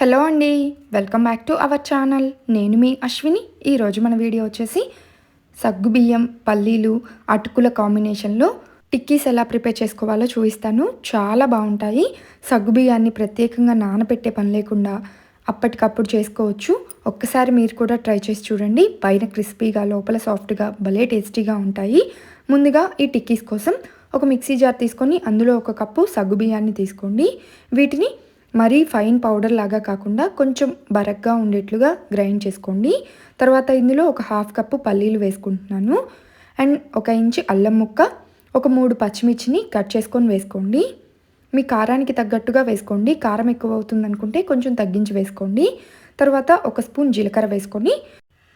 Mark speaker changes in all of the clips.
Speaker 1: Hello అండి welcome back to our channel. నేను మీ అశ్విని. ఈరోజు మన వీడియో వచ్చేసి సగ్గుబియ్యం పల్లీలు అటుకుల కాంబినేషన్లో టిక్కీస్ ఎలా ప్రిపేర్ చేసుకోవాలో చూపిస్తాను. చాలా బాగుంటాయి. సగ్గుబియ్యాన్ని ప్రత్యేకంగా నానబెట్టే పని లేకుండా అప్పటికప్పుడు చేసుకోవచ్చు. ఒక్కసారి మీరు కూడా ట్రై చేసి చూడండి. పైన క్రిస్పీగా లోపల సాఫ్ట్గా భలే టేస్టీగా ఉంటాయి. ముందుగా ఈ టిక్కీస్ కోసం ఒక మిక్సీ జార్ తీసుకొని అందులో ఒక కప్పు సగ్గుబియ్యాన్ని తీసుకోండి. వీటిని మరీ ఫైన్ పౌడర్ లాగా కాకుండా కొంచెం బరగ్గా ఉండేట్లుగా గ్రైండ్ చేసుకోండి. తర్వాత ఇందులో ఒక హాఫ్ కప్పు పల్లీలు వేసుకుంటున్నాను. అండ్ ఒక ఇంచి అల్లం ముక్క ఒక మూడు పచ్చిమిర్చిని కట్ చేసుకొని వేసుకోండి. మీ కారానికి తగ్గట్టుగా వేసుకోండి. కారం ఎక్కువ అవుతుంది అనుకుంటే కొంచెం తగ్గించి వేసుకోండి. తర్వాత ఒక స్పూన్ జీలకర్ర వేసుకొని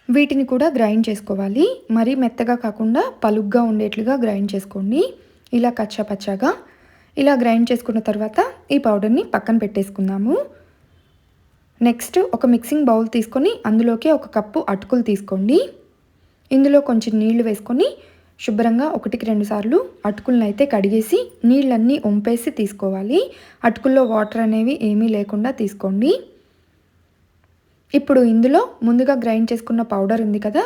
Speaker 1: వీటిని కూడా గ్రైండ్ చేసుకోవాలి. మరీ మెత్తగా కాకుండా పలుగ్గా ఉండేట్లుగా గ్రైండ్ చేసుకోండి. ఇలా కచ్చా పచ్చాగా ఇలా గ్రైండ్ చేసుకున్న తర్వాత ఈ పౌడర్ని పక్కన పెట్టేసుకుందాము. నెక్స్ట్ ఒక మిక్సింగ్ బౌల్ తీసుకొని అందులోకి ఒక కప్పు అటుకులు తీసుకోండి. ఇందులో కొంచెం నీళ్ళు వేసుకొని శుభ్రంగా ఒకటికి రెండు సార్లు అటుకులను అయితే కడిగేసి నీళ్ళన్నీ వంపేసి తీసుకోవాలి. అటుకుల్లో వాటర్ అనేవి ఏమీ లేకుండా తీసుకోండి. ఇప్పుడు ఇందులో ముందుగా గ్రైండ్ చేసుకున్న పౌడర్ ఉంది కదా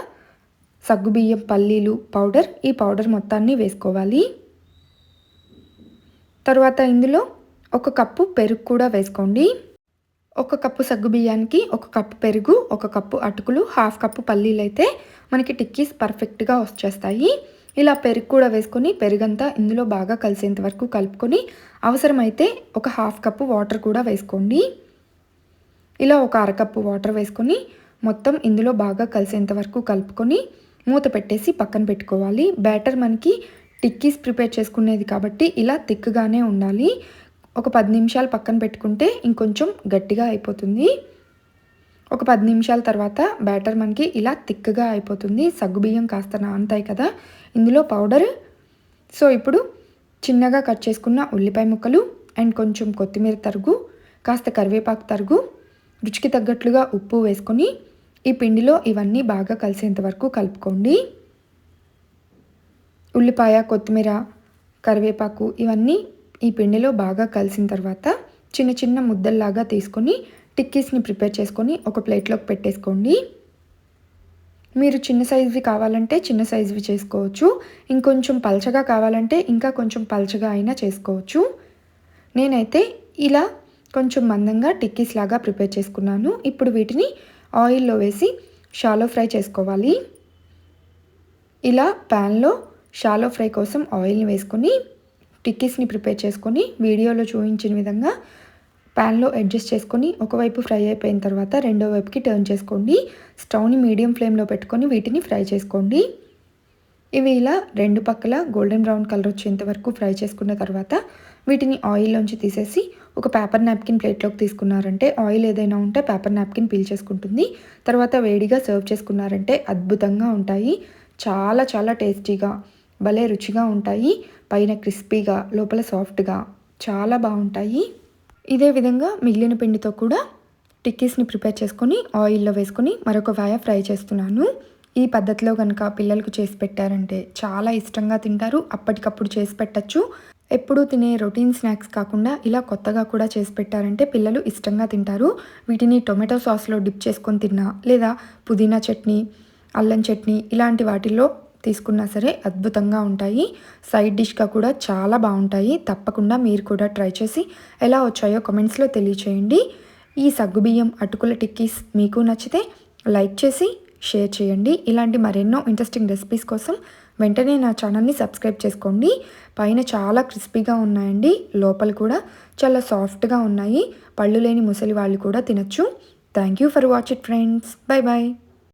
Speaker 1: సగ్గుబియ్యం పల్లీలు పౌడర్ ఈ పౌడర్ మొత్తాన్ని వేసుకోవాలి. తర్వాత ఇందులో ఒక కప్పు పెరుగు కూడా వేసుకోండి. ఒక కప్పు సగ్గు బియ్యానికి ఒక కప్పు పెరుగు ఒక కప్పు అటుకులు హాఫ్ కప్పు పల్లీలు అయితే మనకి టిక్కీస్ పర్ఫెక్ట్గా వచ్చేస్తాయి. ఇలా పెరుగు కూడా వేసుకొని పెరుగంతా ఇందులో బాగా కలిసేంత వరకు కలుపుకొని అవసరమైతే ఒక హాఫ్ కప్పు వాటర్ కూడా వేసుకోండి. ఇలా ఒక అరకప్పు వాటర్ వేసుకొని మొత్తం ఇందులో బాగా కలిసేంత వరకు కలుపుకొని మూత పెట్టేసి పక్కన పెట్టుకోవాలి. బ్యాటర్ మనకి టిక్కీస్ ప్రిపేర్ చేసుకునేది కాబట్టి ఇలా తిక్కుగానే ఉండాలి. ఒక పది నిమిషాలు పక్కన పెట్టుకుంటే ఇంకొంచెం గట్టిగా అయిపోతుంది. ఒక పది నిమిషాల తర్వాత బ్యాటర్ మనకి ఇలా తిక్కగా అయిపోతుంది. సగ్గుబియ్యం కాస్త నానుతాయి కదా. ఇందులో పౌడర్. సో ఇప్పుడు చిన్నగా కట్ చేసుకున్న ఉల్లిపాయ ముక్కలు అండ్ కొంచెం కొత్తిమీర తరుగు కాస్త కరివేపాకు తరుగు రుచికి తగ్గట్లుగా ఉప్పు వేసుకొని ఈ పిండిలో ఇవన్నీ బాగా కలిసేంత వరకు కలుపుకోండి. ఉల్లిపాయ కొత్తిమీర కరివేపాకు ఇవన్నీ ఈ పిండిలో బాగా కలిసిన తర్వాత చిన్న చిన్న ముద్దల్లాగా తీసుకొని టిక్కీస్ని ప్రిపేర్ చేసుకొని ఒక ప్లేట్లోకి పెట్టేసుకోండి. మీరు చిన్న సైజువి కావాలంటే చిన్న సైజువి చేసుకోవచ్చు. ఇంకొంచెం పలచగా కావాలంటే ఇంకా కొంచెం పలచగా అయినా చేసుకోవచ్చు. నేనైతే ఇలా కొంచెం మందంగా టిక్కీస్ లాగా ప్రిపేర్ చేసుకున్నాను. ఇప్పుడు వీటిని ఆయిల్లో వేసి షాలో ఫ్రై చేసుకోవాలి. ఇలా ప్యాన్లో షాలో ఫ్రై కోసం ఆయిల్ని వేసుకొని టిక్కీస్ని ప్రిపేర్ చేసుకొని వీడియోలో చూపించిన విధంగా ప్యాన్లో అడ్జస్ట్ చేసుకొని ఒకవైపు ఫ్రై అయిపోయిన తర్వాత రెండో వైపుకి టర్న్ చేసుకోండి. స్టవ్ని మీడియం ఫ్లేమ్లో పెట్టుకొని వీటిని ఫ్రై చేసుకోండి. ఇవి ఇలా రెండు పక్కల గోల్డెన్ బ్రౌన్ కలర్ వచ్చేంత వరకు ఫ్రై చేసుకున్న తర్వాత వీటిని ఆయిల్లోంచి తీసేసి ఒక పేపర్ నాప్కిన్ ప్లేట్లోకి తీసుకున్నారంటే ఆయిల్ ఏదైనా ఉంటే పేపర్ నాప్కిన్ పీల్ చేసుకుంటుంది. తర్వాత వేడిగా సర్వ్ చేసుకున్నారంటే అద్భుతంగా ఉంటాయి. చాలా చాలా టేస్టీగా భలే రుచిగా ఉంటాయి. పైన క్రిస్పీగా లోపల సాఫ్ట్గా చాలా బాగుంటాయి. ఇదే విధంగా మిగిలిన పిండితో కూడా టిక్కీస్ని ప్రిపేర్ చేసుకొని ఆయిల్లో వేసుకొని మరొక వాయ ఫ్రై చేస్తున్నాను. ఈ పద్ధతిలో కనుక పిల్లలకు చేసి పెట్టారంటే చాలా ఇష్టంగా తింటారు. అప్పటికప్పుడు చేసి పెట్టచ్చు. ఎప్పుడూ తినే రొటీన్ స్నాక్స్ కాకుండా ఇలా కొత్తగా కూడా చేసి పెట్టారంటే పిల్లలు ఇష్టంగా తింటారు. వీటిని టొమాటో సాస్లో డిప్ చేసుకొని తిన్నా లేదా పుదీనా చట్నీ అల్లం చట్నీ ఇలాంటి వాటిల్లో తీసుకున్నా సరే అద్భుతంగా ఉంటాయి. సైడ్ డిష్గా కూడా చాలా బాగుంటాయి. తప్పకుండా మీరు కూడా ట్రై చేసి ఎలా వచ్చాయో కమెంట్స్లో తెలియచేయండి. ఈ సగ్గుబియ్యం అటుకుల టిక్కీస్ మీకు నచ్చితే లైక్ చేసి షేర్ చేయండి. ఇలాంటి మరెన్నో ఇంట్రెస్టింగ్ రెసిపీస్ కోసం వెంటనే నా ఛానల్ని సబ్స్క్రైబ్ చేసుకోండి. పైన చాలా క్రిస్పీగా ఉన్నాయండి. లోపల కూడా చాలా సాఫ్ట్గా ఉన్నాయి. పళ్ళు లేని ముసలి వాళ్ళు కూడా తినచ్చు. Thank you for watch it friends. Bye bye